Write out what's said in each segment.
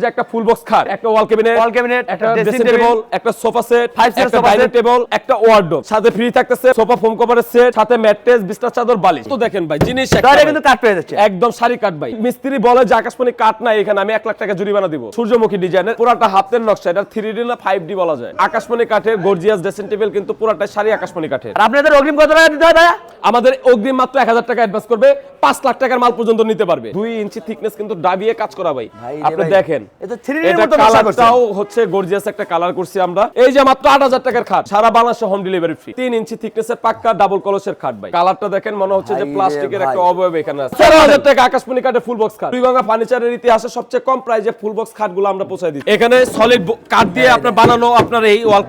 যে একটা ফুল বক্স খাট একটা ওয়াল ক্যাবিনেট Wall cabinet, একটা ড্রেসিং টেবিল একটা সোফা সেট একটা sofa ডাইনিং set। টেবিল একটা ওয়ার্ডরোব সাথে ফ্রি থাকতেছে সোফা ফোম কভারের সেট সাথে ম্যাট্রেস বিছনা চাদর বালিশ। তো দেখেন ভাই জিনিস একটা কিন্তু কাট পেয়ে যাচ্ছে। একদম সারি কাট ভাই। মিস্ত্রি বলে যে আকাশমণি কাট নাই এখানে আমি এক লাখ টাকা জরিমানা দিব। সূর্যমুখী ডিজাইনের পুরাটা হাতের নকশা এটা থ্রি ডি না ফাইভ ডি বলা যায়। আকাশমণি কাঠের গর্জিয়াস ড্রেসিং টেবিল কিন্তু পুরাটাই সারি আকাশমণি কাঠের। আর আপনাদের অগ্রিম কত টাকা দিতে ভাইয়া? আমাদের অগ্রিম মাত্র এক হাজার টাকা অ্যাডভান্স করবে পাঁচ লাখ টাকার মাল পর্যন্ত নিতে পারবে। দুই ইঞ্চি থিকনেস কিন্তু ডাবিয়ে কাজ করা ভাই। আপনি ভাই, দেখেন এ তো 3D এর এটা মতো নকশা করছেন। কালারটাও হচ্ছে গর্জিয়াস একটা কালার করছি আমরা। এই যে মাত্র আট হাজার টাকার খাট সারা বাংলাদেশে হোম ডেলিভারি ফ্রি তিন ইঞ্চি থিকনেসের পাক্কা ডাবল কলসের খাট ভাই। কালারটা দেখেন মনে হচ্ছে যে প্লাস্টিকের একটা অবয়ব এখানে আছে। তেরো হাজার টাকা আকাশমণি কাঠের ফুল বক্স খাট। দুইগঙ্গা ফার্নিচারের ইতিহাসে সবচেয়ে কম প্রাইজে ফুল বক্স খাটগুলো আমরা পৌঁছাই দিই এখানে সলিড কাঠ দিয়ে আপনার বানানো আপনার এই ওয়াল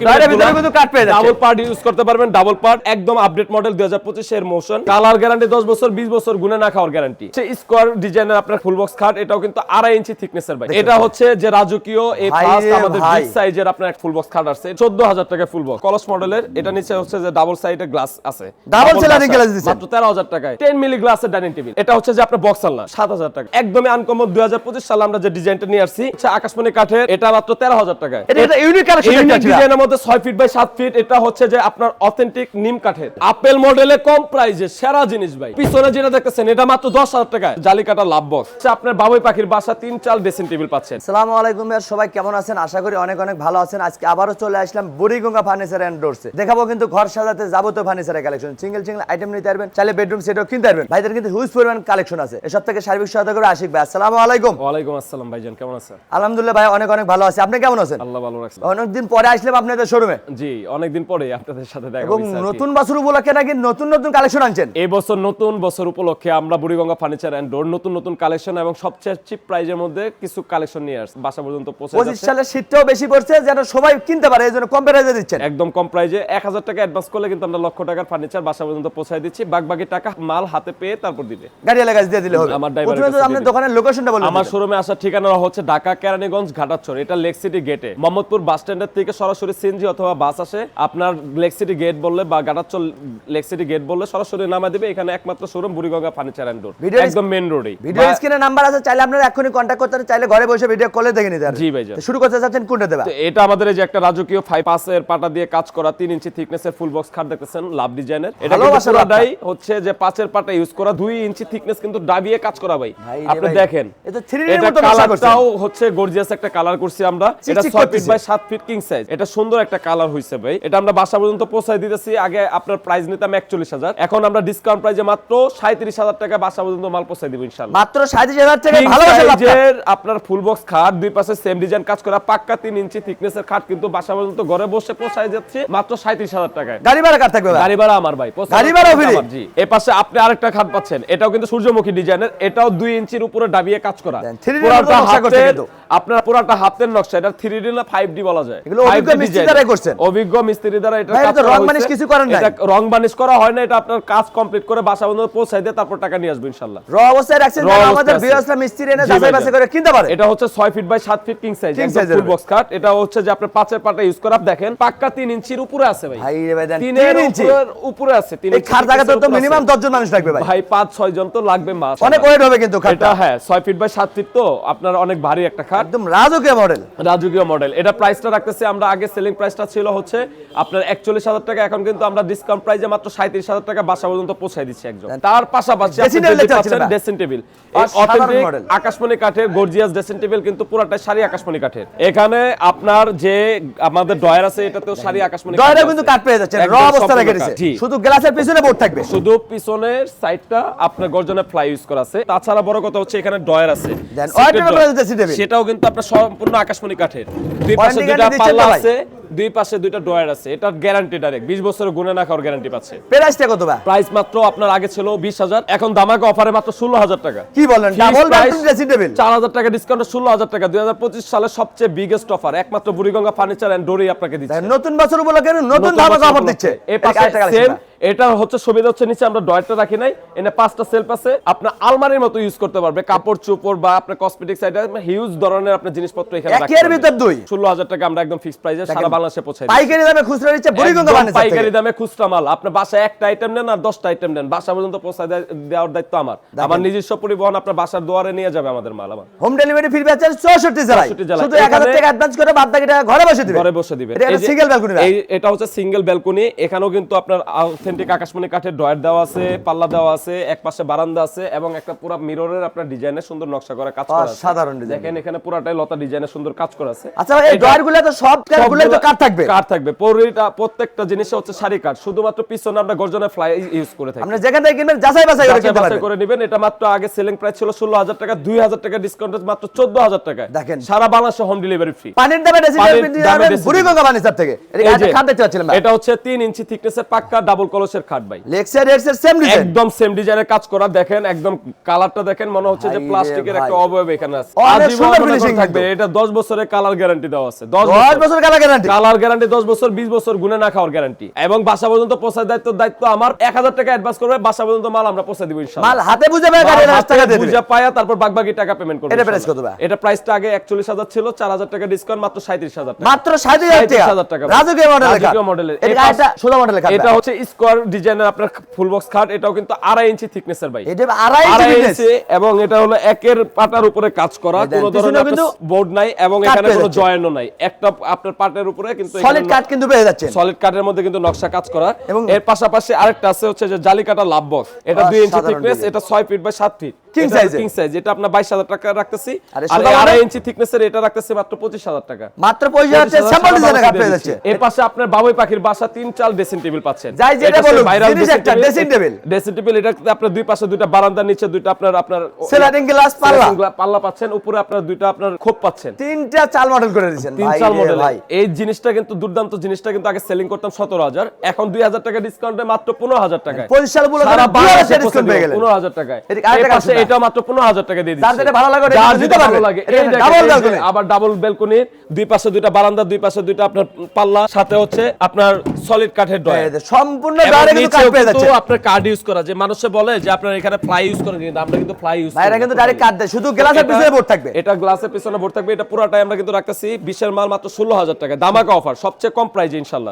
ডাবল পার্ট ইউজ করতে পারবেন ডাবল পার্ট একদম আপডেট মডেল দুই হাজার পঁচিশের মোশন কালার গ্যারান্টি দশ বছর বিশ বছর গুনে না খাওয়ার গ্যারান্টি স্কোয়ার ডিজাইনের আপনার ফুল বক্স খাট এটাও কিন্তু আড়াই ইঞ্চি থিকনেসের ভাই। এটা হচ্ছে যে রাজকীয় এই রে আমাদের বিগ সাইজের আপনার এক ফুল বক্স খাট আসছে। চোদ্দ হাজার টাকা ফুল বক্স কলস মডেলের এটা নিচে হচ্ছে যে ডাবল সাইডের গ্লাস আছে। Double sliding glass glass মাত্র তেরো হাজার টাকায় টেন মিলি গ্লাসের ডাইনিং টেবিল এটা হচ্ছে যে আপনার বক্স সাত হাজার টাকা। একদমই আনকমন দুই হাজার পঁচিশ সালে আমরা যে ডিজাইনটা নিয়ে আসছি হচ্ছে আকাশমণি কাঠের এটা মাত্র তেরো হাজার টাকায়। এটা ইউনিক কালেকশন ইউনিক ডিজাইনের মধ্যে 6 ফিট বাই 7 ফিট এটা হচ্ছে যে আপনার অথেন্টিক নিম কাঠের। আপেল মডেলে কম প্রাইসে সেরা জিনিস ভাই। পিছনে যেটা দেখতেছেন এটা মাত্র 10000 টাকায়। জালি কাটা লাভ বক্স আপনার বাবুই পাখির বাসা তিন চাল ড্রেসিং টেবিল পাচ্ছেন আসসালামু আলাইকুম ভাইয়া সবাই কেমন আছেন? আশা করি অনেক অনেক ভালো আছেন। আজকে আবারও চলে আসলাম বুড়িগঙ্গা ফার্নিচার এন্ড ডোরসে দেখাবো কিন্তু ঘর সাজাতে যাবতীয় ফার্নিচারের কালেকশন সিঙ্গেল সিঙ্গেল আইটেম নিতে পারবেন চাইলে বেডরুম সেটও কিনতে পারবেন। ভাইদের কিন্তু হিউজ পরিমাণ কালেকশন আছে। এসব থেকে সার্বিক সহায়তা করে আশিক ভাই আসসালামু আলাইকুম। ওয়ালাইকুম আসসালাম ভাইজান কেমন আছেন? আলহামদুলিল্লাহ ভাই অনেক অনেক ভালো আছে। আপনি কেমন আছেন? আল্লাহ ভালো রাখছেন অনেকদিন পরে আসলাম আপনাদের শোরুমে জি অনেকদিন পরে আপনাদের সাথে দেখা এবং। নতুন বছর উপলক্ষে নাকি নতুন নতুন কালেকশন আনছেন? এই বছর নতুন বছর উপলক্ষে আমরা বুড়িগঙ্গা ফার্নিচার এন্ড ডোর নতুন নতুন কালেকশন এবং সবচেয়ে চিপ প্রাইজের মধ্যে কিছু কালেকশন নিয়ে আসছে বাসা পর্যন্ত পৌঁছে পঁচিশ সালের শীতটাও বেশি পড়ছে যেন সবাই কিনতে পারে এই জন্য কম প্রাইজে দিচ্ছেন। একদম কম প্রাইজে এক হাজার টাকা অ্যাডভান্স করলে কিন্তু আমরা লক্ষ টাকার ফার্নিচার বাসা পর্যন্ত পৌঁছায় দিচ্ছি। বাকি টাকা মাল হাতে পেয়ে তারপর দিবে। গাড়ি দিয়ে দিলে হবে। আমার আপনার দোকানের লোকেশনটা বলুন আমার শোরুমে আসার ঠিকানা হচ্ছে ঢাকা কেরানীগঞ্জ ঘাটাচর এটা লেক সিটি গেটে মোহাম্মদপুর বাস স্ট্যান্ডের থেকে সরাসরি সিএনজি অথবা বাস আসে। আপনার লেক সিটি গেট বললে বা ঘাটাচর লেক সিটি গেট বললে সরাসরি নামা দিবে। এখানে একমাত্র showroom Buriganga furniture and door একদম মেন রোডে ভিডিও স্ক্রিনে নাম্বার আছে চাইলে আপনারা এখনই কন্ট্যাক্ট করতে চাইলে ঘরে বসে ভিডিও কলে দেখে নিতে জি। তো শুরু করতে চাচ্ছেন কোনটা দেবা? এটা আমাদের যে একটা রাজকীয় ফাইভ পাসের পাটা দিয়ে কাজ করা ইঞ্চি থিকনেসের ফুল বক্স খাট দেখতেছেন লাভ ডিজাইনের এটা পুরোটাই হচ্ছে যে পাঁচের পাটা ইউজ করা ইঞ্চি থিকনেস কিন্তু ডাবিয়ে কাজ করা ভাই। ভাই আপনি দেখেন। এ তো 3D এর মতো কালারটাও হচ্ছে গর্জিয়াস একটা কালার করছি আমরা। এটা চিকচিক 6 feet by 7 feet king size এটা সুন্দর একটা কালার হইছে ভাই। এটা আমরা বাসা পর্যন্ত পৌঁছায় দিতেছি। আগে আপনার প্রাইস নিতাম 41000 এখন আমরা ডিসকাউন্ট প্রাইসে মাত্র 37000 টাকা বাসা পর্যন্ত মাল পৌঁছায় দিব ইনশাআল্লাহ। মাত্র সাঁত্রিশ হাজার টাকা size-এর আপনার ফুল বক্স খাট দুই পাশে সেম ডিজাইন কাজ করা পাক্কা তিন ইঞ্চি থিকনেসের খাট কিন্তু বাসা পর্যন্ত ঘরে বসে পোষায় যাচ্ছে মাত্র সাঁত্রিশ হাজার টাকায়। গাড়ি ভাড়া কার থাকবে গাড়ি ভাড়া আমার ভাই গাড়ি ভাড়া জি। এ পাশে আপনি আরেকটা খাট পাচ্ছেন এটাও কিন্তু সূর্যমুখী ডিজাইনের এটাও দুই ইঞ্চির উপরে ডাবিয়ে কাজ করা। দেন, 3D এর পুরাটা মতো আপনার পুরাটা হাতের নকশা এটা থ্রি ডি না ফাইভ ডি বলা যায়? এগুলো অভিজ্ঞ মিস্ত্রি। দ্বারাই করছেন। অভিজ্ঞ মিস্ত্রি দ্বারা এটা রং বানিশ কিছু করেন নাই। এটা রং বানিশ করা হয় না এটা আপনার কাজ কমপ্লিট করে বাসা পর্যন্ত পৌঁছায় দিয়ে তারপর টাকা নিয়ে আসব ইনশাল্লাহ র অবস্থায় রাখছেন আমাদের। মিস্ত্রি এনে যাচাই বাছাই করে কিনতে পারে। এটা হচ্ছে ছয় ফিট বাই সাত feet king size full box cut এটা হচ্ছে যে আপনার পাঁচের পাটা ইউজ করা। দেখেন পাক্কা তিন ইঞ্চির উপরে আছে ভাই। ভাই রে ভাই দেন, তিনের তিন ইঞ্চি। উপরে আছে তিন এই ইঞ্চি খাট জায়গাতে তো মিনিমাম আছে। দশজন মানুষ লাগবে ভাই। ভাই পাঁচ ছয় জন তো লাগবে মাছ অনেক ওয়েট হবে কিন্তু এটা খাটটা। হ্যাঁ ছয় ফিট বাই সাত ফিট তো আপনার অনেক ভারী একটা খাট। একদম রাজকীয় মডেল রাজকীয় মডেল এটা প্রাইসটা রাখতেছি আমরা। আগে সেলিং প্রাইসটা ছিল হচ্ছে আপনার একচল্লিশ হাজার টাকা। এখন কিন্তু আমরা ডিসকাউন্ট প্রাইসে মাত্র সাঁত্রিশ হাজার টাকা বাসা পর্যন্ত পৌঁছাই দিচ্ছি তার পাশাপাশি? ড্রেসিং টেবিল আকাশমণি কাঠের গর্জিয়াস ড্রেসিং টেবিল কিন্তু পুরোটাই সারি আকাশমণি কাঠের। এখানে আপনার যে আমাদের ডয়ার আছে এটাতেও সারি আকাশমণি ডয়রা কিন্তু। কাট পেয়ে যাচ্ছে র অবস্থা রেখে জি। শুধু গ্লাসের পিছনে বোর্ড থাকবে। শুধু পিছনের সাইডটা আপনার গর্জনের ফ্লাই ইউজ করা আছে। তাছাড়া বড় কথা হচ্ছে এখানে ডয়ার আছে। সেটাও কিন্তু আপনার সম্পূর্ণ আকাশমণি কাঠের। দুই পাশে দুইটা পাল্লা আছে দুই পাশে দুইটা ডয়ার আছে এটা গ্যারান্টি ডাইরেক্ট 20 বছরের গুণে না খাওয়ার গ্যারান্টি পাচ্ছে। প্রাইসটা কত ভাই? প্রাইস মাত্র আপনার আগে ছিল 20000 এখন দামাকে অফারে মাত্র 16000 টাকা। কি বলেন? ডাবল টেবিল চার হাজার টাকা ডিসকাউন্ট ষোলো হাজার টাকা। দুই হাজার পঁচিশ সালের সবচেয়ে বিগেস্ট অফার একমাত্র বুড়িগঙ্গা ফার্নিচার এন্ড ডোরি আপনাকে দিচ্ছে। নতুন বছর উপলক্ষে নতুন ধামাকা অফার দিচ্ছে। এই পাশে সেম এটা হচ্ছে সুবিধা হচ্ছে নিচে আমরা ডয়ারটা রাখি নাই। এনে পাঁচটা সেলফ আছে আপনার আলমারির মতো ইউজ করতে পারবে। কাপড় চোপড় বা আপনার কসমেটিক্স আইটেম হিউজ ধরনের আপনার জিনিসপত্র এখানে রাখতে। ভিতর দুই। ষোলো হাজার টাকা আমরা একদম ফিক্স প্রাইসে সারা বাংলাদেশে পৌঁছায় পাইকারি দামে খুচরা নিচ্ছে বুড়িগঙ্গা একদম পাইকারি দামে খুচরা মাল। আপনার বাসায় একটা আইটেম নেন আর দশটা আইটেম নেন বাসা পর্যন্ত পৌঁছায় দেওয়ার দায়িত্ব আমার। আমার নিজস্ব পরিবহন আপনার বাসার দুয়ারে নিয়ে যাবে আমাদের মাল আমার। হোম ডেলিভারি ফ্রি পাচ্ছেন 64 জেলায়। শুধু 1000 টাকা অ্যাডভান্স করে বাদ বাকি টাকা ঘরে বসে দিবেন ঘরে বসে দিবেন এটা সিঙ্গেল ব্যালকনি এই এটা হচ্ছে সিঙ্গেল ব্যালকনি এখানেও কিন্তু আপনার অথেন্টিক আকাশমণি কাঠের ডয়ার দেওয়া আছে পাল্লা দেওয়া আছে এক পাশে বারান্দা আছে এবং একটা পুরো মিররের আপনার ডিজাইনের সুন্দর নকশা করা কাজ করা আছে। অসাধারণ ডিজাইন দেখেন এখানে পুরাটাই লতা ডিজাইনের সুন্দর কাজ করা আছে। আচ্ছা এই এটা- ডয়ারগুলো তো সবগুলো তো কাট থাকবে? কাঠ থাকবে? প্রতিটা প্রত্যেকটা জিনিস হচ্ছে শাড়ি কাঠ শুধুমাত্র পিছনে আমরা গর্জনের ফ্লাই ইউজ করে থাকি। আপনি যেখান থেকে কিনবেন যাচাই বাছাই করে কিনতে পারবেন। করে নেবেন। এটা মাত্র আগে সেলিং প্রাইস ছিল ষোলো হাজার টাকা দুই হাজার টাকা ডিসকাউন্ট মাত্র চোদ্দ হাজার টাকা দেখেন। সারা বাংলাদেশে হোম ডেলিভারি ফ্রি পানির দামে টেবিল দামে দিবেন dressing বুড়িগঙ্গা থেকে। এটা খাট দেখতে পাচ্ছিলাম এটা হচ্ছে তিন ইঞ্চি থিকনেসের পাক্কা ডাবল কলসের খাট ভাই। লেক্সার রেটসের সেম ডিজাইন একদম সেম ডিজাইনের কাজ করা। দেখেন একদম কালারটা দেখেন মনে হচ্ছে যে প্লাস্টিকের একটা। অবয়ব এখানে আছে। আজীবন সুন্দর থাকবে। এটা 10 বছরের কালার গ্যারান্টি দেওয়া আছে। 10 10 বছর। বছর গ্যারান্টি কালার গ্যারান্টি 10 বছর 20 বছর গুনে না খাওয়ার গ্যারান্টি এবং বাসা পর্যন্ত পৌঁছার দায়িত্ব দায়িত্ব আমার। 1000 টাকা অ্যাডভান্স করবে বাসা পর্যন্ত মাল আমরা পৌঁছে দিব মাল হাতে বুঝে বুঝে পায়া তারপর বাগবাকি টাকা পেমেন্ট করবে এটা। কত? এটা প্রাইসটা আগে 41000 ছিল 4000 টাকা ডিসকাউন্ট মাত্র 37000 টাকা। মাত্র 37000 37,000 টাকা। রাজকীয় মডেল রাজকীয় মডেলের। এটা সোজা খাট এটা হচ্ছে স্কোয়ার ডিজাইনের আপনার ফুল বক্স খাট এটাও কিন্তু আড়াই ইঞ্চি থিকনেসের ভাই। এটা আড়াই ইঞ্চি এবং এটা হলো একের পাটার উপরে কাজ করা কোনো ধরনের বোর্ড নাই এবং এখানে কোনো। জয়েন্টও নাই। একটা আপনার পাটের উপরে কিন্তু সলিড কাট কিন্তু পেয়ে যাচ্ছেন সলিড কাঠের মধ্যে কিন্তু নকশা কাজ করা। এবং- এর পাশাপাশি আরেকটা আছে হচ্ছে যে জালি কাটা লাভ বক্স। এটা দুই ইঞ্চি থিকনেস এটা ছয় ফিট বাই সাত ফিট Size এর। কিং সাইজ এটা আপনার বাইশ হাজার টাকা রাখতেছি। আর এই আর সোজা এই আড়াই মানে? ইঞ্চি থিকনেসের এটা রাখতেছি মাত্র পঁচিশ হাজার টাকা। মাত্র 25000 স্যাম্পল ডিজাইনের খাট পেয়ে যাচ্ছে এর পাশে আপনার বাবুই পাখির বাসা তিন চাল ড্রেসিং টেবিল পাচ্ছেন। যাই যেটা বলুক, জিনিস একটা, dressing table। ড্রেসিং টেবিল এটা আপনার দুই পাশে দুইটা বারান্দার নিচে দুইটা আপনার আপনার গ্লাস পাল্লা। পাল্লা পাচ্ছেন উপরে আপনার দুইটা আপনার খোপ পাচ্ছেন। তিনটা চাল মডেল করে দিয়েছেন তিন চাল মডেল এই জিনিসটা কিন্তু দুর্দান্ত জিনিসটা কিন্তু আগে সেলিং করতাম সতেরো হাজার। এখন দুই হাজার টাকা ডিসকাউন্টে মাত্র পনেরো হাজার টাকায়। পঁচিশ সাল বলে সারা বাংলাদেশে ডিসকাউন্ট পেয়ে গেলেন। পনেরো হাজার টাকায়। পাশে এটা মাত্র পনেরো হাজার টাকা দিয়ে যার যেটা ভালো লাগে যার যেটা ভালো লাগে। আবার ডাবল ব্যালকনি দুই পাশে দুইটা বারান্দা দুই পাশে দুইটা আপনার পাল্লা সাথে হচ্ছে আপনার সলিড কাঠের সম্পূর্ণ এবং কিন্তু কাট পেয়ে যাচ্ছে আপনার কার্ড ইউজ করা। যে মানুষে বলে যে আপনার এখানে ফ্লাই ইউজ করেন কিন্তু আমরা কিন্তু ফ্লাই ইউজ ভাইরা কিন্তু ডাইরেক্ট কাট দেয়। শুধু গ্লাসের পিছনে বোর্ড থাকবে। এটা গ্লাসের পিছনে বোর্ড থাকবে। এটা পুরোটাই আমরা কিন্তু রাখতেছি। বিশের মাল মাত্র ষোলো হাজার টাকা। দামাকা অফার সবচেয়ে কম প্রাইজে ইনশাল্লাহ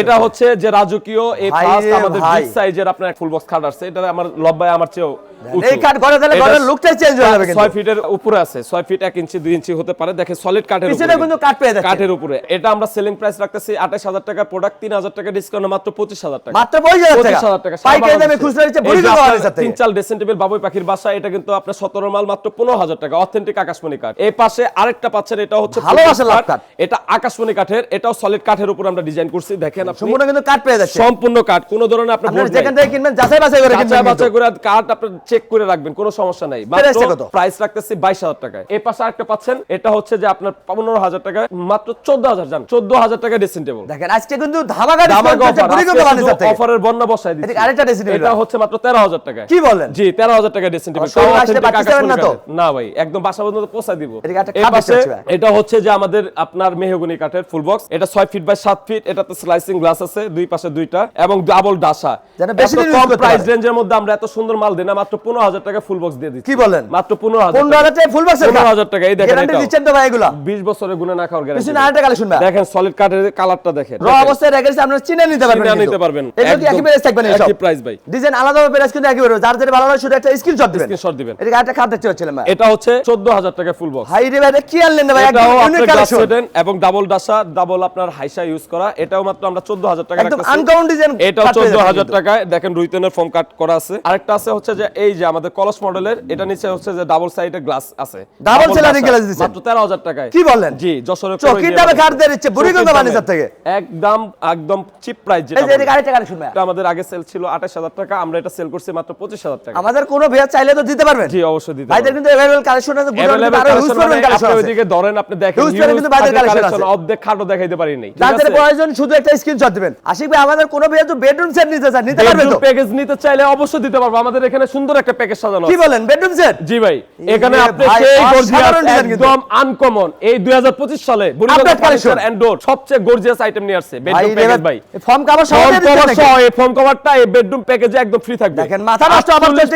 এটা হচ্ছে যে রাজকীয় এই আমাদের বিগ সাইজের আপনার ফুল বক্স খাট আসছে। এটা আমার লব্বায় আমার চেয়েও এই কাঠ ঘরে দিলে ঘরের লুকটাই চেঞ্জ হয়ে যাবে কিন্তু। ছয় ফিটের উপরে আছে ছয় ফিট এক ইঞ্চি দুই ইঞ্চি হতে পারে। দেখে সলিড কাঠের উপরে। কিন্তু কাঠ পেয়ে যাচ্ছে। কাঠের উপরে। এটা আমরা সেলিং প্রাইস রাখতেছি আঠাশ হাজার টাকা প্রোডাক্ট তিন হাজার টাকা ডিসকাউন্ট মাত্র পঁচিশ হাজার টাকা। মাত্র পঁচিশ হাজার পঁচিশ টাকা। পাইকারি দামে খুচরা দিচ্ছে বুড়িগঙ্গা ফার্নিচার তিন চাল ড্রেসিং টেবিল বাবুই পাখির বাসা এটা কিন্তু আপনার সতেরো মাল মাত্র পনেরো হাজার টাকা। অথেন্টিক আকাশমণি কাঠ এই পাশে আরেকটা পাচ্ছেন এটা হচ্ছে ভালোবাসার লাভ কাঠ। এটা আকাশমণি কাঠের এটাও সলিড কাঠের উপর আমরা ডিজাইন করছি। দেখেন আপনি। সম্পূর্ণ কিন্তু কাঠ পেয়ে যাচ্ছে। সম্পূর্ণ কাঠ কোন ধরনের আপনার আপনারা board নাই। যেখান থেকে কিনবেন যাচাই বাছাই করে কিনবেন বাচ্চা কিন্তু। করে কাঠ আপনি চেক করে রাখবেন। কোনো সমস্যা নাই? প্রাইস রাখতেছি বাইশ হাজার টাকায়। এই পাশে আরেকটা পাচ্ছেন এটা হচ্ছে যে আপনার পনেরো হাজার টাকা মাত্র চোদ্দ হাজার জান চোদ্দ হাজার টাকা ড্রেসিং টেবিল দেখেন আজকে কিন্তু অফারের বন্যা বসাই দিচ্ছি। আরেকটা এটা হচ্ছে মাত্র তেরো হাজার টাকায়। কি বলেন? জি তেরো হাজার টাকা ড্রেসিং টেবিল না ভাই একদম বাসা পর্যন্ত দিব। এটা হচ্ছে যে আমাদের আপনার মেহগনি কাঠের ফুল বক্স এটা ছয় ফিট বাই সাত ফিট এটাতে স্লাইসিং গ্লাস আছে দুই পাশে দুইটা এবং ডাবল ডাসা। কম প্রাইস রেঞ্জের মধ্যে আমরা এত সুন্দর মাল দিই না মাত্র পনেরো হাজার টাকা ফুল বক্স দিয়ে দিচ্ছি। কি বলেন? মাত্র টাকা ফুল টাকা এই দেখেন গ্যারান্টি দিচ্ছেন তো ভাই এগুলা? বিশ বছরের গুণে না খাওয়ার গ্যারান্টি পিছনে আরেকটা কালেকশন ভাই। দেখেন সলিড কালারটা দেখেন। র অবস্থায় আপনারা চিনে নিতে পারবেন চিনে নিতে পারবেন। এগুলো কি একই প্রাইস থাকবে না একই প্রাইস ভাই। ডিজাইন আলাদা প্রাইস কিন্তু একই বেরোবে যার যেটা ভালো লাগে শুধু একটা স্ক্রিনশট দিবেন। স্ক্রিনশট দিবেন। আরেকটা খাট দেখতে ভাই। এটা হচ্ছে চোদ্দ হাজার টাকা ফুল বক্স হাই রে ভাই এটা কি আনলেন ভাই? একদম ইউনিক কালেকশন এবং ডাবল ডাসা ডাবল আপনার হাইসা ইউজ করা। এটাও মাত্র আমরা চোদ্দ হাজার টাকা একদম। আনকমন ডিজাইন চোদ্দ হাজার টাকায়। দেখেন রুইতনের ফর্ম কাট করা আছে। আরেকটা আছে হচ্ছে যে এই যে আমাদের কলস মডেলের এটা নিচে হচ্ছে যে ডাবল সাইডের গ্লাস আছে। Sliding ডাসা, glass দিছেন। মাত্র তেরো হাজার টাকায়। কি বলেন জি যশোরে চকির দামে খাট দিয়ে দিচ্ছে বুড়িগঙ্গা ফার্নিচার থেকে। একদম একদম চিপ প্রাইস যেটা এই যে আরেকটা কালেকশন ভাই এটা আমাদের আগে সেল ছিল আঠাশ হাজার টাকা আমরা এটা সেল করছি মাত্র পঁচিশ হাজার টাকা। আমাদের কোনো ভেয়া চাইলে তো দিতে পারবেন। জি অবশ্যই দিতে ভাইদের কিন্তু অ্যাভেলেবল কালেকশন আছে গুড Available আরও ইউজ করবেন কালেকশন আপনি আছে। ওইদিকে ধরেন আপনি দেখেন Use করেন কিন্তু collection collection আছে। অর্ধেক খাটও দেখাইতে পারিনি ঠিক যাদের আছে? প্রয়োজন শুধু একটা স্ক্রিনশট দিবেন। আশিক ভাই আমাদের কোনো ভেয়া তো বেডরুম সেট নিতে চান নিতে পারবে তো? প্যাকেজ নিতে চাইলে অবশ্যই দিতে পারব। আমাদের এখানে সুন্দর একটা প্যাকেজ সাজানো আছে। বলেন বেডরুম সেট জি ভাই এখানে আপনি সেই গর্জিয়াস একদম আনকমন এই 2025 সালে এন্ড ডোর সবচেয়ে গর্জিয়াস আইটেম নিয়ে আসছে বেডরুম প্যাকেজ ভাই। ফর্ম কাভার সহ এই ফোন কভারটা এই বেডরুম প্যাকেজে একদম ফ্রি থাকবে। দেখেন, মাথা নষ্ট আবার 48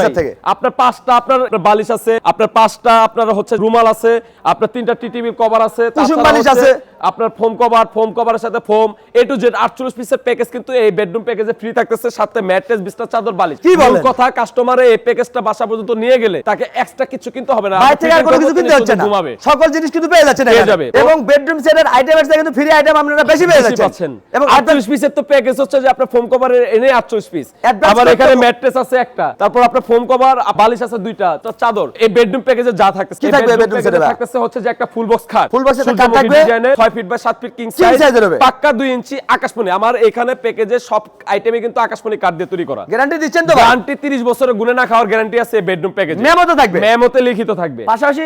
কিন্তু থেকে। আপনার পাঁচটা আপনার বালিশ আছে আপনার পাঁচটা আপনার হচ্ছে রুমাল আছে আপনার তিনটা টিটিভি কভার আছে কুসুম বালিশ আছে। আপনার ফোম কভার ফোম কভারের সাথে ফোম এ টু জেড আটচল্লিশ পিসের প্যাকেজ কিন্তু এই বেডরুম প্যাকেজে ফ্রি থাকতেছে সাথে ম্যাট্রেস বিছনা চাদর বালিশ। কি বলেন? কথা কাস্টমারে এই প্যাকেজটা বাসা পর্যন্ত নিয়ে গেলে তাকে এক্সট্রা কিছু কিনতে হবে না। বাইরে থেকে আর কোনো কিছু কিনতে হচ্ছে না। ঘুমাবে। সকল জিনিস কিন্তু পেয়ে যাচ্ছেন পেয়ে যাবে। এবং বেডরুম সেটের আইটেম আছে কিন্তু ফ্রি আইটেম আপনারা বেশি পেয়ে যাচ্ছেন। এবং আটচল্লিশ পিসের তো প্যাকেজ হচ্ছে যে আপনার ফোম কভারের এনে আটচল্লিশ পিস আবার এখানে ম্যাট্রেস আছে একটা। তারপর আপনার ফোম কভার বালিশ আছে দুইটা তো চাদর। এই বেডরুম প্যাকেজে যা থাকতেছে কি থাকবে bedroom bedroom থাকতেছে হচ্ছে যে একটা ফুল বক্স খাট। Box একটা খাট থাকবে? ডিজাইনের 6 feet by 7 feet king King হবে? পাক্কা 2 ইঞ্চি আকাশমণি আমার এখানে প্যাকেজে সব আইটেমে কিন্তু আকাশমণি কাঠ দিয়ে তৈরি করা। গ্যারান্টি দিচ্ছেন তো গ্যারান্টি 30 বছরের গুণে না খাওয়ার গ্যারান্টি আছে বেডরুম প্যাকেজে মেমো তো থাকবে। মেমোতে লিখিত থাকবে। পাশাপাশি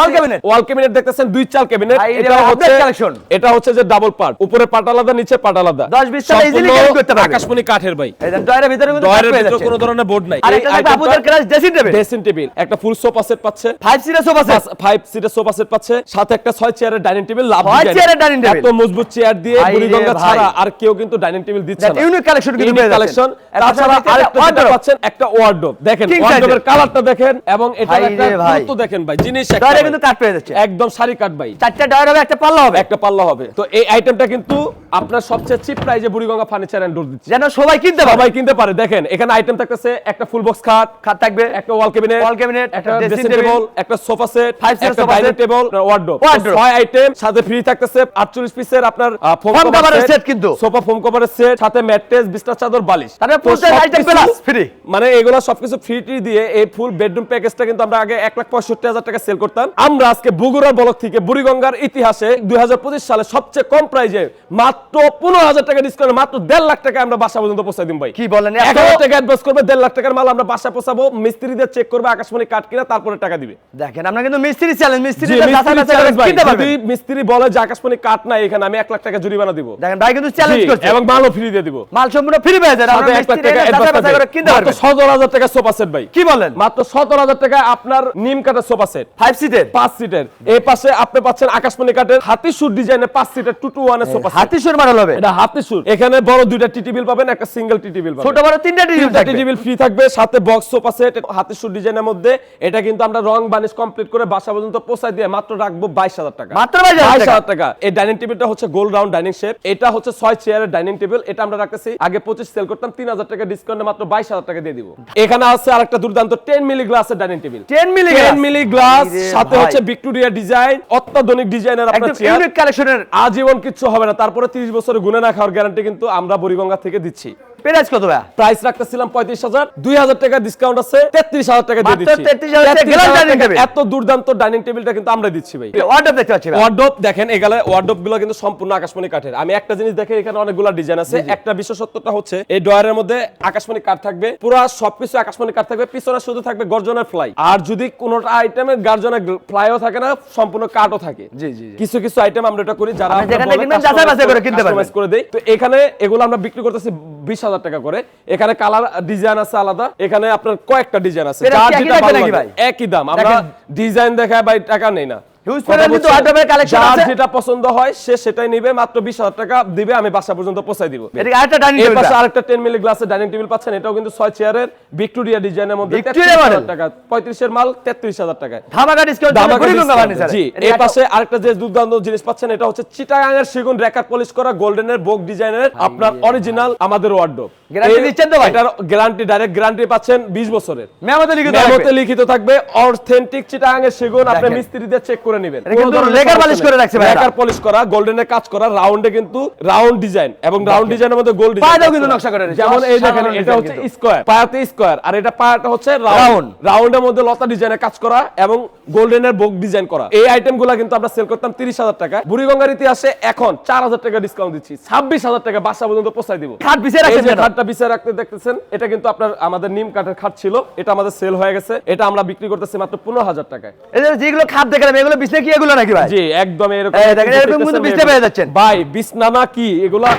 wall cabinet। ওয়াল ক্যাবিনেট দেখতেছেন দুই চাল ক্যাবিনেট এটা এটা হচ্ছে collection। এটা হচ্ছে যে ডাবল পার্ট উপরে পাট আলাদা নিচে পাট আলাদা। 10 20 টাকা easily সম্পূর্ণ carry করতে পারবে। আকাশমণি কাঠের ভাই। ডয়ারের ভিতরে কিন্তু ডয়ারের ভিতরে কোনো ধরনের বোর্ড নাই। আর একটা আপুদের class dressing table dressing table একটা ফুল সোফা সেট পাচ্ছে। 5 সিটার সোফা সেট ফাইভ সিটের সোফা সেট পাচ্ছে। সাথে একটা ছয় চেয়ারের ডাইনিং টেবিল লাভ চেয়ারের dining table? এত মজবুত চেয়ার দিয়ে বুড়িগঙ্গা ছাড়া আর কেউ কিন্তু ডাইনিং টেবিল দিচ্ছে না। unique collection কিন্তু পেয়ে যাচ্ছেন। তাছাড়া আরেকটা যেটা পাচ্ছেন একটা ওয়ার্ডরোব দেখেন ওয়ার্ডরোবের কালারটা দেখেন এবং এটা একটা গুরুত্ব দেখেন ভাই জিনিস একটা ডয়ারে কিন্তু কাট পেয়ে যাচ্ছে। একদম সারি কাট ভাই। চারটা ডয়ার হবে একটা পাল্লা হবে। একটা পাল্লা হবে। তো এই আইটেমটা কিন্তু আপনার সবচেয়ে চিপ প্রাইজে বুড়িগঙ্গা ফার্নিচার এন্ড ডোর দিচ্ছে। যেন সবাই কিনতে সবাই কিনতে পারে। দেখেন এখানে আইটেম থাকতেছে একটা ফুল বক্স খাট খাট থাকবে। একটা ওয়াল ক্যাবিনেট ওয়াল cabinet, একটা ড্রেসিং টেবিল একটা সোফা সেট একটা sofa dining table wardrobe wardrobe। ছয় আইটেম সাথে ফ্রি থাকতেছে 48 পিসের আপনার ফোম এর set কিন্তু। সোফা ফোম কভারের সেট সাথে ম্যাট্রেস বিছনা চাদর বালিশ। plus free। মানে এগুলো সবকিছু ফ্রি টি দিয়ে এই ফুল বেডরুম প্যাকেজটা কিন্তু আমরা আগে এক লাখ পঁয়ষট্টি হাজার টাকা সেল করতাম। আমরা আজকে বগুড়ার বলক থেকে বুড়িগঙ্গার ইতিহাসে দুই সালে সবচেয়ে কম প্রাইজে মাত্র পনেরো হাজার টাকা ডিসকাউন্ট মাত্র দেড় লাখ টাকা আমরা বাসা পর্যন্ত পৌঁছে দিন ভাই। কি বলেন এক এত হাজার টাকা অ্যাডভান্স করবে দেড় লাখ টাকার মাল আমরা বাসা পৌঁছাবো মিস্ত্রিদের চেক করবে আকাশমণি কাট কিনা তারপরে টাকা দিবে। দেখেন আমরা কিন্তু মিস্ত্রি চ্যালেঞ্জ মিস্ত্রি মিস্ত্রি বলে যে নাই এখানে আমি লাখ টাকা জরিমানা দিব। দেখেন ভাই কিন্তু চ্যালেঞ্জ করছে। এবং মালও ফ্রি দিয়ে দিব। মাল সম্পূর্ণ ফ্রি পেয়ে যাবেন সাথে আমরা লাখ টাকা এনে advance যাচাই বাছাই করে কিনতে মাত্র পারবেন টাকা সোফা সেট ভাই। কি বলেন? মাত্র সতেরো হাজার টাকা আপনার নিম কাঠের সোফা সেট ফাইভ সিটের পাঁচ সিটের এই পাশে আপনি পাচ্ছেন আকাশমণি কাঠের হাতি সুর ডিজাইনের পাঁচ সিটের টু টু ওয়ানের সোফা সেট হাতি মডেল হবে। এটা হাতি সুর এখানে বড় দুইটা টি টেবিল পাবেন একটা সিঙ্গেল টি টেবিল পাবেন। ছোট বড় তিনটা থাকবে। টেবিল ফ্রি থাকবে সাথে বক্স সোফা সেট ডিজাইনের মধ্যে। এটা কিন্তু আমরা রং বানিশ কমপ্লিট করে বাসা পর্যন্ত পৌঁছায় দিয়ে মাত্র রাখব বাইশ হাজার টাকা। মাত্র 22,000 বাইশ টাকা। টাকা এই ডাইনিং টেবিলটা হচ্ছে গোল রাউন্ড ডাইনিং শেপ এটা হচ্ছে ছয় চেয়ারের ডাইনিং টেবিল এটা আমরা রাখতেছি। আগে পঁচিশ সেল করতাম তিন হাজার টাকা ডিসকাউন্টে মাত্র বাইশ হাজার টাকা দিয়ে দিব। এখানে আছে আরেকটা দুর্দান্ত টেন মিলি গ্লাসের dining table 10 milli ten milli glass সাথে হচ্ছে ভিক্টোরিয়া ডিজাইন অত্যাধুনিক ডিজাইনের আপনার চেয়ার কালেকশনের আজীবন কিছু হবে না। তারপরে 30 বছরের গুণে না খাওয়ার গ্যারান্টি কিন্তু আমরা বুড়িগঙ্গা থেকে দিচ্ছি। প্রাইস কত ভাই প্রাইস রাখতেছিলাম পঁয়ত্রিশ হাজার দুই হাজার টাকা ডিসকাউন্ট আছে তেত্রিশ হাজার টাকা দিয়ে দিচ্ছি। 33,000 টাকা 33,000। এত দুর্দান্ত ডাইনিং টেবিলটা কিন্তু আমরা দিচ্ছি ভাই। অর্ডার দেখতে পাচ্ছি ভাই। ওয়ার্ডরোব দেখেন এগুলা ওয়ার্ডরোবগুলো কিন্তু সম্পূর্ণ আকাশমণি কাঠের। আমি একটা জিনিস দেখে এখানে অনেকগুলো ডিজাইন আছে। একটা বিশেষত্বটা হচ্ছে এই ডয়ারের মধ্যে আকাশমণি কাঠ থাকবে পুরো সবকিছু আকাশমণি কাঠ থাকবে পিছনে শুধু থাকবে গর্জনের ফ্লাই আর যদি কোনোটা আইটেমে গর্জনের ফ্লাইও থাকে না সম্পূর্ণ কাঠও থাকে। জি, জি। কিছু কিছু আইটেম আমরা এটা করি যারা করে কিনতে পারবেন। করে দেই। তো এখানে এগুলো আমরা বিক্রি করতেছি বিশ হাজার টাকা করে। এখানে কালার ডিজাইন আছে আলাদা। এখানে আপনার কয়েকটা ডিজাইন আছে? একই দাম আপনার ডিজাইন দেখায় ভাই টাকা নেই না। কথা পরিমাণ কিন্তু এর যার আছে। যেটা পছন্দ হয় সে সেটাই নিবে মাত্র বিশ হাজার টাকা দিবে আমি বাসা পর্যন্ত পৌঁছাই দিব। এদিকে আরেকটা ডাইনিং টেবিল পাশে আরেকটা টেন মিলি গ্লাসের ডাইনিং টেবিল পাচ্ছেন এটাও কিন্তু ছয় চেয়ারের ভিক্টোরিয়া ডিজাইনের মধ্যে 33,000 model? টাকা পঁয়ত্রিশের মাল তেত্রিশ হাজার টাকায়। ধামাকা ডিসকাউন্ট জি এই পাশে আরেকটা যে দুর্দান্ত জিনিস পাচ্ছেন এটা হচ্ছে চিটাগাঙের সেগুন রেকার পলিশ করা গোল্ডেনের বোক ডিজাইনের আপনার অরিজিনাল আমাদের ওয়ার্ডরোব Guarantee দিচ্ছেন তো ভাই? এটার গ্যারান্টি ডাইরেক্ট গ্যারান্টি পাচ্ছেন 20 বছরের। মেমোতে লিখিত থাকবে। অথেন্টিক চিটাগাঙের সেগুন। আপনি মিস্ত্রিদের চেক করে নেবেন। এটা কিন্তু leather polish করে রাখছে ভাই লেকার পলিশ করা গোল্ডেনের কাজ করা রাউন্ডে কিন্তু রাউন্ড ডিজাইন এবং রাউন্ড ডিজাইনের মধ্যে গোল্ড ডিজাইন কিন্তু নকশা করে। যেমন এই দেখেন এটা হচ্ছে স্কয়ার পায়াতে স্কয়ার আর এটা পায়াটা হচ্ছে রাউন্ড রাউন্ডের মধ্যে লতা কাজ করা এবং গোল্ডেনের বোক ডিজাইন করা। এই আইটেমগুলো কিন্তু আমরা সেল করতাম তিরিশ হাজার টাকা। বুড়িগঙ্গার ইতিহাসে এখন চার হাজার টাকা ডিসকাউন্ট দিচ্ছি। ছাব্বিশ হাজার টাকা বাসা পর্যন্ত পৌঁছাই দিব। খাট এই রাখছেন খাটটা বিছায় রাখতে দেখতেছেন এটা কিন্তু আপনার আমাদের নিম কাঠের খাট ছিল। এটা আমাদের সেল হয়ে গেছে। এটা আমরা বিক্রি করতেছি মাত্র পনেরো হাজার টাকায়। এই যে যেগুলো খাট দেখলাম এগুলো বিছনে কি এগুলো নাকি ভাই? জি একদম এরকম এই দেখেন, এরকম কিন্তু বিছনা পেয়ে যাচ্ছেন। ভাই বিছনা না কি? এগুলা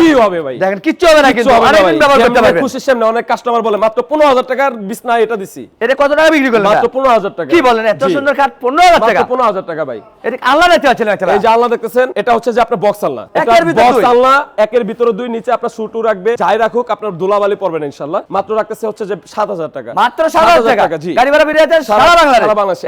কি হবে ভাই? দেখেন কিচ্ছু হবে না কিন্তু হবে না অনেকদিন ভাই। ব্যবহার করতে পারবেন খুশির সামনে অনেক কাস্টমার বলে মাত্র পনেরো হাজার টাকার বিছনা এটা দিছি। এটা কত টাকা বিক্রি করলেন? মাত্র এটা? পনেরো হাজার টাকা। কি বলেন এত সুন্দর খাট পনেরো হাজার টাকা? মাত্র পনেরো হাজার টাকা ভাই। এটা আল্লাহ দেখতে একটা এই যে আলনা দেখতেছেন এটা হচ্ছে যে আপনার বক্স এটা ভিতরে বক্স। আলনা একের ভিতরে দুই নিচে আপনার শুটু রাখবে। যাই রাখুক আপনার ধুলাবালি পড়বেন ইনশাল্লাহ মাত্র রাখতেছে হচ্ছে যে সাত হাজার টাকা। মাত্র সাত হাজার টাকা। জি। গাড়ি ভাড়া বেরিয়ে যাচ্ছে সারা বাংলাদেশ। সারা বাংলাদেশে।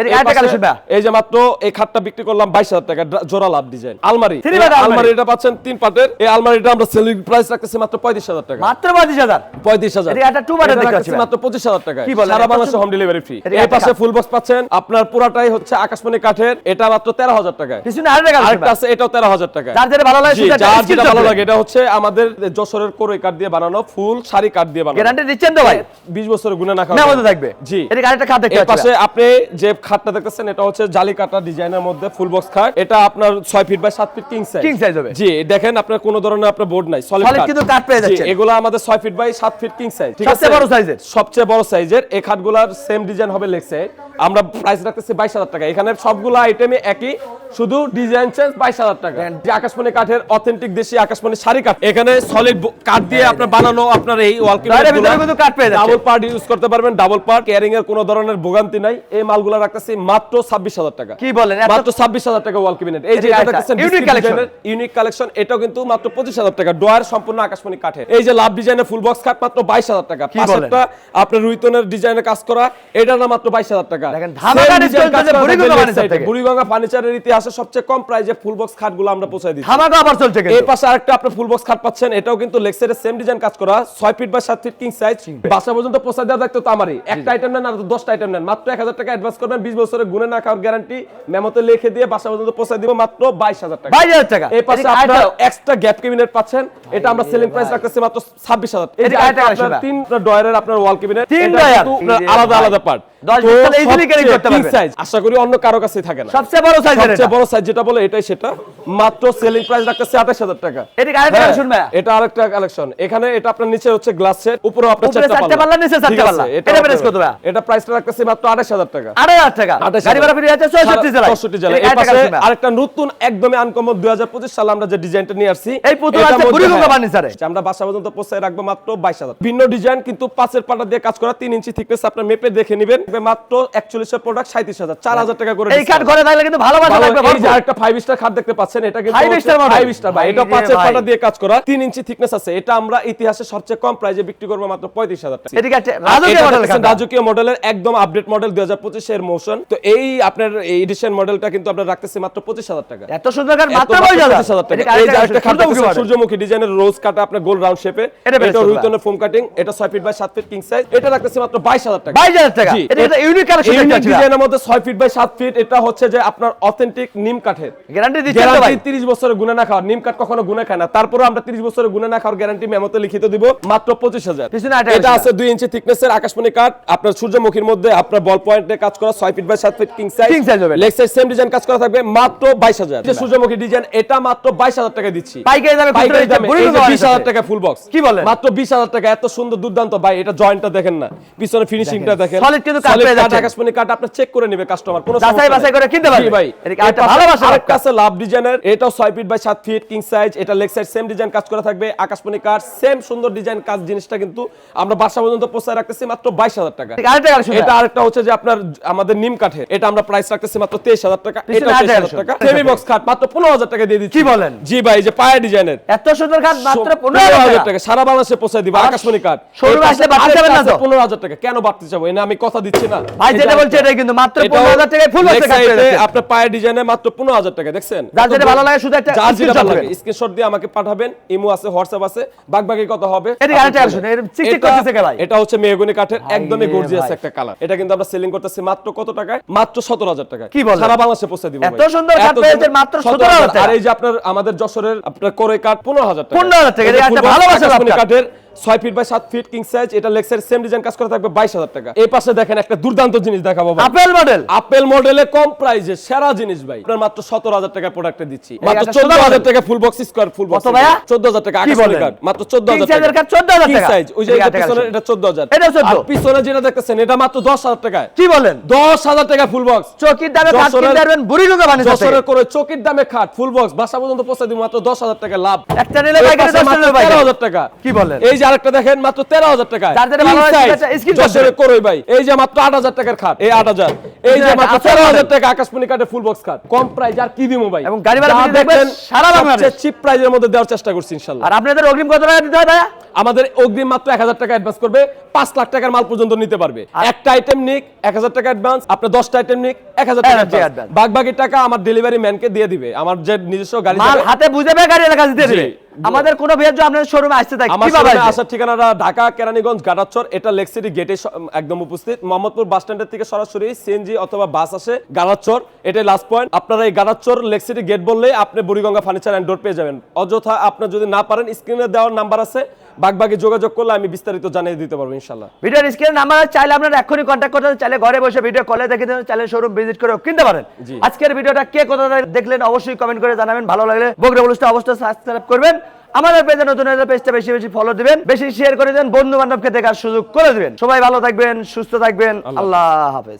এটা এই যে মাত্র এই খাটটা বিক্রি করলাম বাইশ হাজার টাকা জোড়া লাভ ডিজাইন আলমারি। Three আলমারি। আলমারি। এটা পাচ্ছেন তিন পাটের। এই আলমারিটা আমরা সেলিং প্রাইস রাখতেছি মাত্র পঁয়ত্রিশ হাজার টাকা। মাত্র পঁয়ত্রিশ হাজার? পঁয়ত্রিশ হাজার। এটা ভাই। মাত্র পঁচিশ হাজার টাকা কি বলেন? সারা বাংলাদেশে হোম ডেলিভারি ফ্রি এই পাশে ফুল বক্স পাচ্ছেন। আপনার পুরাটাই হচ্ছে আকাশমণি কাঠের। এটা মাত্র তেরো হাজার টাকা পিছনে আরেকটা আছে এটাও তেরো হাজার টাকা যার যেটা ভালো লাগে সেটা যার যেটা ভালো লাগে এটা হচ্ছে আমাদের যশোরের কোরই কাঠ দিয়ে বানানো ফুল শাড়ি কাঠ দিয়ে বানানো। গ্যারান্টি দিচ্ছেন তো ভাই? বিশ বছরের গুণে না না মতো থাকবে। জি। এটা আরেকটা খাট দেখতে পাশে আপনি যে খাটটা দেখতেছেন এটা হচ্ছে জালি কাটা ডিজাইনের মধ্যে ফুল বক্স খাট। এটা আপনার 6 feet by 7 feet king size King size হবে। জি দেখেন আপনার কোনো ধরনের আপনার বোর্ড নাই সলিড কিন্তু কাঠ পেয়ে যাচ্ছে এগুলো আমাদের 6 feet by 7 feet king size ঠিক আছে? সবচেয়ে বড় সাইজের। সবচেয়ে বড় সাইজের এই খাটগুলোর সেম ডিজাইন হবে লেগ সাইড আমরা প্রাইস রাখতেছি 22000 টাকা। এখানে সবগুলো আইটেমে একই শুধু ডিজাইন চেঞ্জ 22000 টাকা। যে আকাশমণি কাঠের অথেন্টিক দেশি আকাশমণি শাড়ি কাঠ। এখানে সলিড কাঠ দিয়ে আপনার বানানো আপনার এই কাঠ। ডাবল পার্ট ইউজ করতে পারবেন ডাবল পার্ট কেয়ারিং এর কোনো ধরনের ভোগান্তি নাই। এই মালগুলো রাখতেছি মাত্র ছাব্বিশ হাজার টাকা। কি বলেন? মাত্র ছাব্বিশ হাজার টাকা ওয়াল ক্যাবিনেট এই যে। ইউনিক কালেকশন এটাও কিন্তু মাত্র পঁচিশ হাজার টাকা। ডোয়ার সম্পূর্ণ আকাশমণি কাঠের। এই যে লাভ ডিজাইনের ফুল বক্স খাট মাত্র বাইশ হাজার টাকা? আপনার রুইতনের ডিজাইনে কাজ করা এটা না মাত্র বাইশ হাজার টাকা। দেখেন, ধামাকা Same design discount কাজ চলছে করা বুড়িগঙ্গা থাকবে ফার্নিচার left side এ। থেকে। বুড়িগঙ্গা ফার্নিচারের ইতিহাসে সবচেয়ে কম প্রাইজে ফুল বক্স খাটগুলো আমরা পৌঁছাই দিচ্ছি। ধামাকা অফার চলছে এই পাশে আরেকটা আপনি ফুল বক্স খাট পাচ্ছেন এটাও কিন্তু লেক্সের সেম ডিজাইন কাজ করা 6 ফিট বা 7 ফিট কিং সাইজ বাসা পর্যন্ত পৌঁছে দেওয়ার দায়িত্ব তো আমারই। একটা আইটেম নেন আর 10টা আইটেম নেন। মাত্র 1000 টাকা অ্যাডভান্স করবেন 20 বছরের গুণে না খাওয়ার গ্যারান্টি মেমোতে লিখে দিয়ে বাসা পর্যন্ত পৌঁছে দিব মাত্র 22000 টাকা। এই পাশে এক্সট্রা গ্যাপ ক্যাবিনেট পাচ্ছেন এটা আমরা সেলিং প্রাইস রাখতেছি মাত্র 26000 এই যে আপনার তিন ডয়ারের আপনার ওয়াল ক্যাবিনেট তিন ডয়ার? আলাদা আলাদা পার্ট দশ বিশ তলা easily carry করতে পারবেন। সাইজ আশা করি অন্য কারও কাছে থাকে না। সবচেয়ে বড় সাইজের সবচেয়ে বড় সাইজ যেটা বলে এটাই সেটা। মাত্র সেলিং প্রাইস রাখতেছে আঠাশ হাজার টাকা। আরেকটা কালেকশন ভাইয়া। এটা আরেকটা কালেকশন এখানে এটা আপনার নিচে হচ্ছে গ্লাস সেট উপরে আপনার চারটা পাল্লা, নিচে চারটে পাল্লা। এটা এটা কত এটা প্রাইসটা রাখতেছি মাত্র আঠাশ হাজার টাকা। আড়াই হাজার টাকা। গাড়ি ভাড়া বেরিয়ে যাচ্ছে চৌষট্টি জেলায়। চৌষট্টি জেলা এই পাশে আরেকটা নতুন একদমই আনকমন দুই হাজার পঁচিশ সালে আমরা যে ডিজাইনটা নিয়ে আসছি এই পুতুল আছে বুড়িগঙ্গা হ্যাঁ, আমরা বাসা পর্যন্ত পৌঁছায় রাখব মাত্র বাইশ হাজার। ভিন্ন ডিজাইন কিন্তু পাঁচের পাটা দিয়ে কাজ করা তিন ইঞ্চি থিকনেস আপনার মেপে দেখে নেবেন। মাত্র একচল্লিশের প্রোডাক্ট সাঁত্রিশ হাজার চার হাজার টাকা করে এই কাঠ ঘরে থাকলে কিন্তু ভালোবাসা এই যে ভরপুর। ফাইভ স্টার খাট দেখতে পাচ্ছেন এটা কিন্তু star model? ফাইভ স্টার ভাই। এটা পাঁচের পাটা দিয়ে কাজ করা তিন ইঞ্চি থিকনেস আছে। এটা আমরা ইতিহাসে সবচেয়ে কম প্রাইজে বিক্রি করব মাত্র পঁয়ত্রিশ হাজার টাকা। একটা আর রাজকীয় মডেল রাজকীয় মডেলের একদম আপডেট মডেল দুই হাজার পঁচিশের মোশন তো এই আপনার এই এডিশন মডেলটা কিন্তু আমরা রাখতেছি মাত্র পঁচিশ হাজার টাকা। এত সুন্দর মাত্র পঁচিশ হাজার টাকা। এই যে আরেকটা খাট সূর্যমুখী ডিজাইনের রোজ কাটা আপনার গোল রাউন্ড শেপে এটা। রুইতনের ফোম কাটিং এটা ছয় ফিট বাই সাত ফিট কিং সাইজ এটা রাখতেছি মাত্র বাইশ হাজার টাকা। বাইশ হাজার টাকা। এটা একটা ইউনিক কালেকশন ইউনিক ডিজাইনের মধ্যে 6 ফিট বাই 7 ফিট এটা হচ্ছে যে আপনার অথেন্টিক নিম কাঠের। গ্যারান্টি দিচ্ছেন ভাই। 30 বছরের গুণে না খাওয়া নিম কাঠ কখনো গুণে খায় না। তারপরে আমরা 30 বছরের গুণে না খাওয়ার গ্যারান্টি মেমোতে লিখিত দিব মাত্র 25000 এটা আছে। আছে 2 ইঞ্চি থিকনেসের আকাশমণি কাঠ। আপনার সূর্যমুখীর মধ্যে আপনার বল পয়েন্টে কাজ করা 6 feet by 7 feet king size King size হবে। লেগ সাইজ সেম ডিজাইন কাজ করা থাকবে মাত্র 22000 যে সূর্যমুখী ডিজাইন এটা মাত্র 22000 টাকা দিচ্ছি। পাইকারি দামে পাইকারি দামে দোকানের 20000 টাকা ফুল বক্স কি বলেন? মাত্র 20000 টাকা এত সুন্দর দুর্দান্ত। ভাই এটা জয়েন্টটা দেখেন না। পিছনে ফিনিশিংটা দেখেন। কিন্তু কাঠ Solid পেয়ে কাঠ, যাচ্ছেন। আকাশমণি কাঠ আপনার চেক করে নেবে কাস্টমার কোনো যাচাই বাছাই করে কিনতে পারবে। ভাই এদিকে এই আরেকটা পাশে ভালোবাসার আরেকটা একটা। আছে লাভ ডিজাইনের এটাও 6 feet by 7 feet king size এটা লেগ সাইড সেম ডিজাইন কাজ করা থাকবে। আকাশমণি কাঠ সেম সুন্দর ডিজাইন কাজ জিনিসটা কিন্তু আমরা বাসা পর্যন্ত পৌঁছায় রাখতেছি মাত্র 22000 টাকা। এদিকে আরেকটা কালেকশন এটা আরেকটা হচ্ছে যে আপনার আমাদের নিম কাঠের এটা আমরা প্রাইস রাখতেছি মাত্র 23000 টাকা এটা 23000 টাকা। সেমি বক্স খাট মাত্র 15000 টাকা দিয়ে দিচ্ছি। কি বলেন? জি ভাই এই যে পায়া ডিজাইনের এত সুন্দর মাত্র পনেরো পনেরো হাজার টাকা। টাকা সারা বাংলাদেশে পৌঁছে দিব আর আকাশমণি কার্ড showroom আসলে বাড়তে যাবেন না তো? পনেরো হাজার টাকা কেন বাড়তে যাব? এনে আমি কথা দিচ্ছি ভাই যেটা বলছে এটাই কিন্তু মাত্র এটাও পনেরো হাজার টাকায় ফুল। আপনার পায়ের ডিজাইনে মাত্র পনেরো হাজার টাকা দেখছেন? যার যেটা ভালো লাগে শুধু একটা যার যেটা ভালো লাগে। স্ক্রিনশট দিয়ে আমাকে পাঠাবেন ইমো আছে হোয়াটসঅ্যাপ আছে হবে। এদিকে আরেকটা আসুন, চিকচিক এটা- করতেছে কে ভাই? এটা হচ্ছে মেহগনি কাঠের একদমই গর্জিয়াস একটা কালার এটা কিন্তু আমরা সেলিং করতেছি মাত্র কত টাকায়? মাত্র সতেরো হাজার টাকা কি বলেন? সারা বাংলাদেশে পৌঁছে দিব এত সুন্দর কাঠ পেয়েছেন মাত্র 17,000 17,000 আর এই যে আপনার আমাদের যশোরের আপনার কোরে কাঠ পনেরো হাজার টাকা। 15,000 টাকা, এটা একটা কাঠের ছয় ফিট বাই সাত ফিট কিং সাইজ এটা লেক্সের সেম ডিজাইন কাজ করা থাকবে বাইশ হাজার টাকা। এই পাশে দেখেন একটা দুর্দান্ত জিনিস দেখাবো আপেল মডেল আপেল মডেলে কম প্রাইসে সেরা জিনিস ভাই। আপনার মাত্র সতেরো হাজার টাকা প্রোডাক্টে দিচ্ছি। মাত্র চোদ্দ হাজার টাকা full box square full box চোদ্দ হাজার টাকা? কার্ড মাত্র চোদ্দ হাজার টাকা। card 14,000 King টাকা। size, ওই যে এটা আছে, পিছনে এটা চোদ্দ হাজার। 14 আর পিছনে যেটা দেখতেছেন এটা মাত্র দশ হাজার টাকায়। কি বলেন? দশ হাজার টাকা ফুল বক্স চকির দামে খাট কিনতে পারবেন বুড়িগঙ্গা ফার্নিচার থেকে যশোরের করে চকির দামে খাট ফুল বক্স বাসা পর্যন্ত পৌঁছে দিব মাত্র দশ হাজার টাকা লাভ। একটা নিলে পাইকারি। 13,000 টাকা কি বলেন? এই যে আরেকটা দেখেন মাত্র তেরো হাজার টাকা ভাই। এই যে মাত্র আট হাজার টাকার খাট। এই আট হাজার। এই যে মাত্র তেরো হাজার টাকা আকাশমণি ফুল বক্স খাট। কম প্রাইস আর কি দিমু ভাই? এবং গাড়ি ভাড়া দেখবেন সারা বাংলাদেশ। চিপ প্রাইজের মধ্যে দেওয়ার চেষ্টা করছি ইনশাল্লাহ। আর আপনাদের অগ্রিম কত টাকা দিতে হয় ভাইয়া? আমাদের অগ্রিম মাত্র এক হাজার টাকা অ্যাডভান্স করবে পাঁচ লাখ টাকার মাল পর্যন্ত নিতে পারবে। একটা আইটেম নিক এক হাজার টাকা অ্যাডভান্স আপনার দশটা আইটেম নিক এক হাজার টাকা অ্যাডভান্স। বাকি টাকা আমার ডেলিভারি ম্যানকে দিয়ে দিবে। আমার যে নিজস্ব গাড়ি হাতে বুঝে পেয়ে গাড়ি এলাকা দিতে দিবে। আমাদের কোনো ভেজ আপনাদের শোরুমে আসতে থাকে। কি কীভাবে আসার ঠিকানাটা ঢাকা কেরানীগঞ্জ গাড়াচর এটা লেক সিটি গেটে একদম উপস্থিত। মোহাম্মদপুর বাস স্ট্যান্ডের থেকে সরাসরি সিএনজি অথবা বাস আসে গাড়াচর এটা লাস্ট পয়েন্ট আপনারা এই গাড়াচর লেক সিটি গেট বললে আপনি বুড়িগঙ্গা ফার্নিচার অ্যান্ড ডোর পেয়ে যাবেন। অযথা আপনি যদি না পারেন স্ক্রিনে দেওয়ার নাম্বার আছে। বাগবাগে যোগাযোগ করলে আমি বিস্তারিত জানিয়ে দিতে পারব ইনশাল্লাহ ভিডিওর স্ক্রিনে নাম্বার চাইলে আপনারা এখনই কন্ট্যাক্ট করতে চাইলে ঘরে বসে ভিডিও কলে দেখে দিন চাইলে শোরুম ভিজিট করে কিনতে পারেন। আজকের ভিডিওটা কে কোথা থেকে দেখলেন অবশ্যই কমেন্ট করে জানাবেন ভালো লাগলে বগরে বলুসটা অবশ্যই সাবস্ক্রাইব করবেন আমাদের পেজে নতুন হলে পেজটা বেশি বেশি ফলো দিবেন বেশি শেয়ার করে দেন বন্ধু বান্ধবকে দেখার সুযোগ করে দিবেন। সবাই ভালো থাকবেন সুস্থ থাকবেন আল্লাহ হাফেজ।